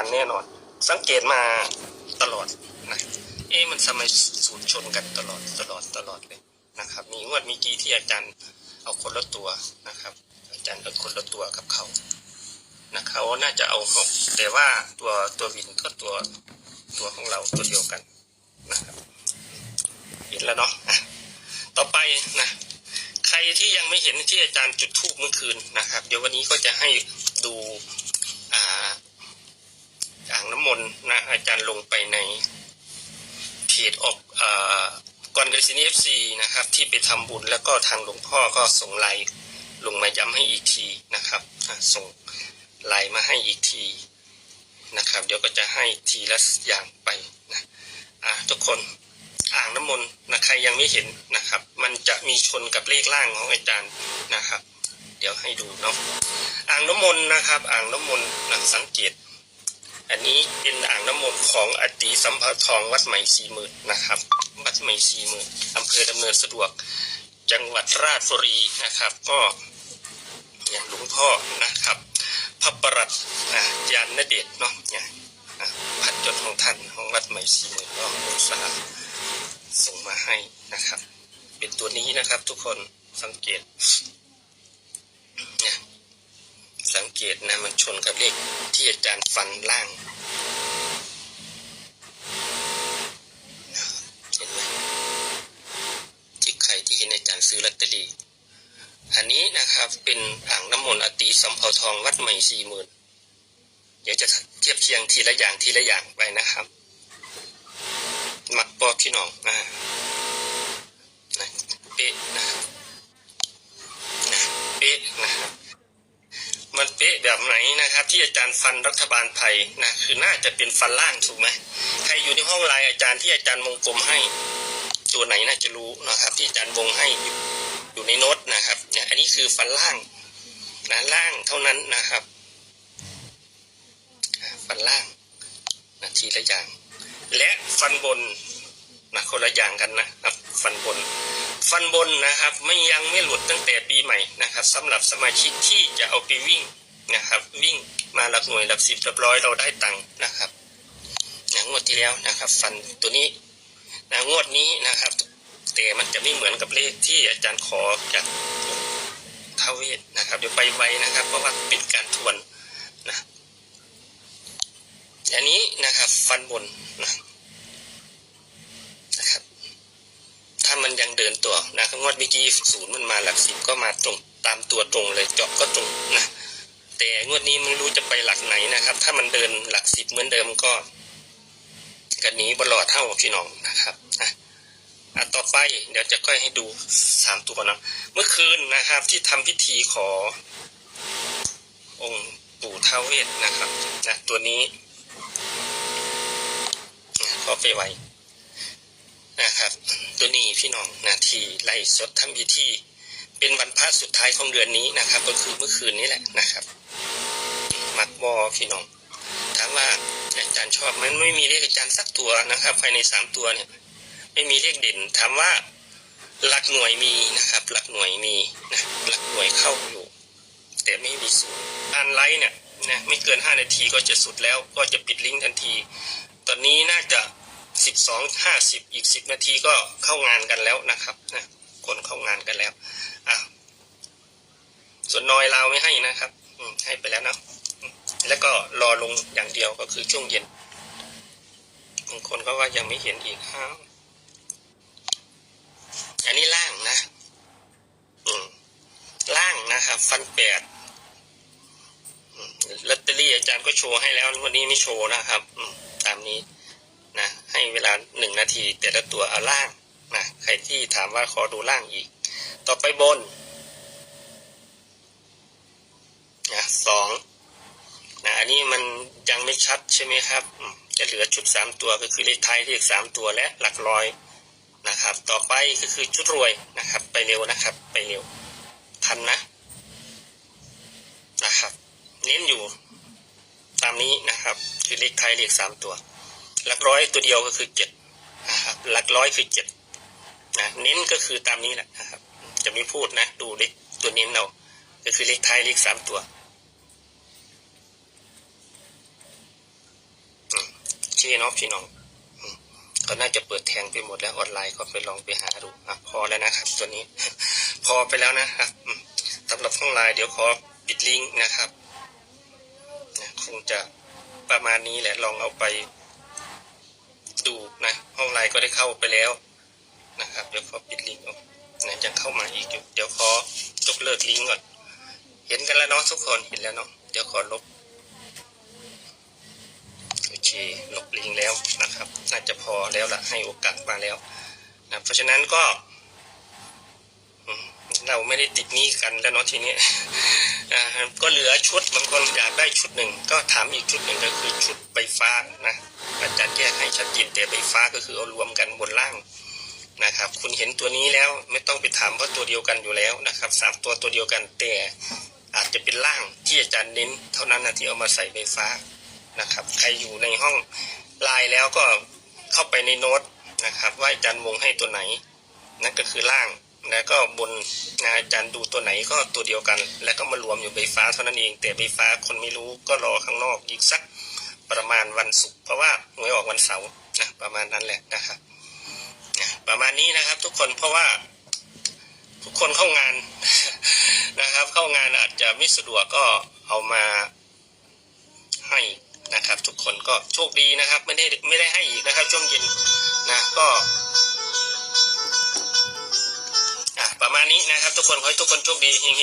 ารแน่นอน สังเกตมาตลอดนะเอ๊ะมันทำไมสูตรชนกันตลอดตลอดตลอดเลยนะครับ มีงวดมีกี้ที่อาจารย์เอาคนละตัวนะครับ อาจารย์เอาคนละตัวกับเขานะเขาน่าจะเอาหกแต่ว่าตัวตัววินก็ตัวตัวของเราตัวเดียวกันนะครับเห็นแล้วเนาะต่อไปนะใครที่ยังไม่เห็นที่อาจารย์จุดทูบเมื่อคืนนะครับ เดี๋ยววันนี้ก็จะให้ดู มนต์นะอาจารย์ลงไปในเพจออกอก่อนกฤษณีเอฟซีนะครับ ที่ไปทำบุญแล้วก็ทางหลวงพ่อก็ส่งไลน์ลงมาย้ำให้อีกทีนะครับส่งไลน์มาให้อีกทีนะครับ เดี๋ยวก็จะให้ทีละอย่างไปนะอะทุกคนอ่างน้ำมนต์นะใครยังไม่เห็นนะครับ มันจะมีชนกับเลขล่างของอาจารย์นะครับ เดี๋ยวให้ดูเนาะอ่างน้ำมนต์นะครับ อ่างน้ำมนต์นะสังเกต อันนี้เป็นอ่างน้ำมนต์ของอติสัมภทองวัดใหม่สีหมื่นนะครับ วัดใหม่สีหมื่นอำเภอดำเนินสะดวก จังหวัดราชบุรีนะครับ ก็เนี่ยหลวงพ่อนะครับพระประหลัดอะยานนเดชเนาะเนี่ยพัดยศของท่านของวัดใหม่สีหมื่นก็อุตสาหส่งมาให้นะครับ เป็นตัวนี้นะครับทุกคนสังเกต สังเกตนะมันชนกับเลขที่อาจารย์ฟันล่างเห็นไหมที่ใครที่เห็นอาจารย์ซื้อลอตเตอรี่อันนี้นะครับเป็นอ่างน้ำมนต์อติสัมเภาทองวัดใหม่สี่หมื่นเดี๋ยวจะเทียบเคียงทีละอย่างทีละอย่างไปนะครับ มักปอกพี่น้องอ่านะเป๊ะนะเป๊ะนะครับ มันเป๊ะแบบไหนนะครับ ที่อาจารย์ฟันรัฐบาลไทยนะคือน่าจะเป็นฟันล่างถูกไหมใครอยู่ในห้องไลน์อาจารย์ที่อาจารย์วงกลมให้ ตัวไหนน่าจะรู้นะครับ ที่อาจารย์วงให้อยู่ในโน้ตนะครับเนี่ยอันนี้คือฟันล่างนะล่างเท่านั้นนะครับฟันล่างนะทีละอย่าง และฟันบนนะคนละอย่างกันนะครับ ฟันบน ฟันบนนะครับไม่ยังไม่หลุดตั้งแต่ปีใหม่นะครับสำหรับสมาชิกที่จะเอาไปวิ่งนะครับ วิ่งมาหลักหน่วยหลักสิบหลักร้อยเราได้ตังค์นะครับอย่างงวดที่แล้วนะครับ ฟันตัวนี้นะงวดนี้นะครับแต่มันจะไม่เหมือนกับเลขที่อาจารย์ขอจากท้าวเวทนะครับเดี๋ยวไปไวนะครับ เพราะว่าเป็นการทวนนะอันนี้นะครับฟันบนนะนะครับ มันยังเดินตัวนะครับงวดเมื่อกี้ศูนย์มันมาหลักสิบก็มาตรงตามตัวตรงเลยเจาะก็ตรงนะแต่งวดนี้ไม่รู้จะไปหลักไหนนะครับ ถ้ามันเดินหลักสิบเหมือนเดิมก็กันนี้บลอดเท่าพี่น้องนะครับอะอะต่อไปเดี๋ยวจะค่อยให้ดูสามตัวนะเมื่อคืนนะครับที่ทำพิธีขอ องค์ปู่ท้าวเวทนะครับนะตัวนี้ขอไปไว้ นะครับ ตัวนี้พี่น้องนาทีไล่สดทำพิธี เป็นวันพระสุดท้ายของเดือนนี้นะครับ ก็คือเมื่อคืนนี้แหละนะครับ มักบอพี่น้องถามว่าอาจารย์ชอบมันไม่มีเลขอาจารย์สักตัวนะครับ ภายในสามตัวเนี่ย ไม่มีเลขเด่นถามว่าหลักหน่วยมีนะครับ หลักหน่วยมีนะหลักหน่วยเข้าอยู่ แต่ไม่มีศูนย์การไลฟ์เนี่ยนะไม่เกิน 5 นาทีก็จะสุดแล้วก็จะปิดลิงก์ทันที ตอนนี้น่าจะ 12 50อีก10นาทีก็เข้างานกันแล้วนะครับนะคนเข้างานกันแล้วอะส่วนนอยเราไม่ให้นะครับอืให้ไปแล้วนะแล้วก็รอลงอย่างเดียวก็คือช่วงเย็นบางคนก็ว่ายังไม่เห็นอีกอ้าวอันนี้ล่างนะล่างนะครับ ฟันแปดลอตเตอรี่อาจารย์ก็โชว์ให้แล้ววันนี้ไม่โชว์นะครับตามนี้ ให้เวลาหนึ่งนาที แต่ละตัวเอาล่างนะใครที่ถามว่าขอดูล่างอีก ต่อไปบนนะสองนะอันนี้มันยังไม่ชัดใช่ไหมครับ จะเหลือชุดสามตัวก็คือเลขท้ายเลขสามตัวและหลักร้อยนะครับ ต่อไปก็คือชุดรวยนะครับ ไปเร็วนะครับ ไปเร็วทันนะนะครับ เน้นอยู่ตามนี้นะครับ คือเลขไทยเลขสามตัว หลักร้อยตัวเดียวก็คือเจ็ดนะครับหลักร้อยคือเจ็ดนะเน้นก็คือตามนี้แหละนะครับ จะไม่พูดนะ ดูเลขตัวเน้นเรา ก็คือเลขไทยเลขสามตัวเคเนาะพี่น้องก็น่าจะเปิดแทงไปหมดแล้วออนไลน์ก็ไปลองไปหาดูอะพอแล้วนะครับ ตัวนี้ พอไปแล้วนะครับสำหรับห้องไลน์เดี๋ยวขอปิดลิงก์นะครับคงจะประมาณนี้แหละลองเอาไป ห้องไลน์ก็ได้เข้าไปแล้วนะครับ เดี๋ยวขอปิดลิงก์ออกนะยังเข้ามาอีกอยู่เดี๋ยวขอยกเลิกลิงก์ก่อน เห็นกันแล้วเนาะทุกคนเห็นแล้วเนาะเดี๋ยวขอลบโอเคลบลิงก์แล้วนะครับ น่าจะพอแล้วล่ะให้โอกาสมาแล้วนะเพราะฉะนั้นก็เราไม่ได้ติดหนี้กันแล้วเนาะทีนี้ก็เหลือชุดบางคนอยากได้ชุดหนึ่งก็ถามอีกชุดหนึ่งก็คือชุดไฟฟ้านะ อาจารย์แยกให้ชัดเจนแต่ไฟฟ้าก็คือเอารวมกันบนล่างนะครับ คุณเห็นตัวนี้แล้วไม่ต้องไปถามเพราะตัวเดียวกันอยู่แล้วนะครับสามตัวตัวเดียวกันแต่อาจจะเป็นล่างที่อาจารย์เน้นเท่านั้นนะที่เอามาใส่ไฟฟ้านะครับ ใครอยู่ในห้องไลน์แล้วก็เข้าไปในโน้ตนะครับว่าอาจารย์วงให้ตัวไหน นั่นก็คือล่างแล้วก็บนนะอาจารย์ดูตัวไหนก็ตัวเดียวกัน แล้วก็มารวมอยู่ใบฟ้าเท่านั้นเอง แต่ใบฟ้าคนไม่รู้ก็รอข้างนอกอีกสัก ประมาณวันศุกร์เพราะว่าหวยออกวันเสาร์นะประมาณนั้นแหละนะครับประมาณนี้นะครับ ทุกคนเพราะว่าทุกคนเข้างานนะครับ เข้างานอาจจะไม่สะดวกก็เอามาให้นะครับ ทุกคนก็โชคดีนะครับ ไม่ได้ไม่ได้ให้อีกนะครับช่วงเย็นนะก็อะประมาณนี้นะครับ ทุกคนขอให้ทุกคนโชคดีเฮง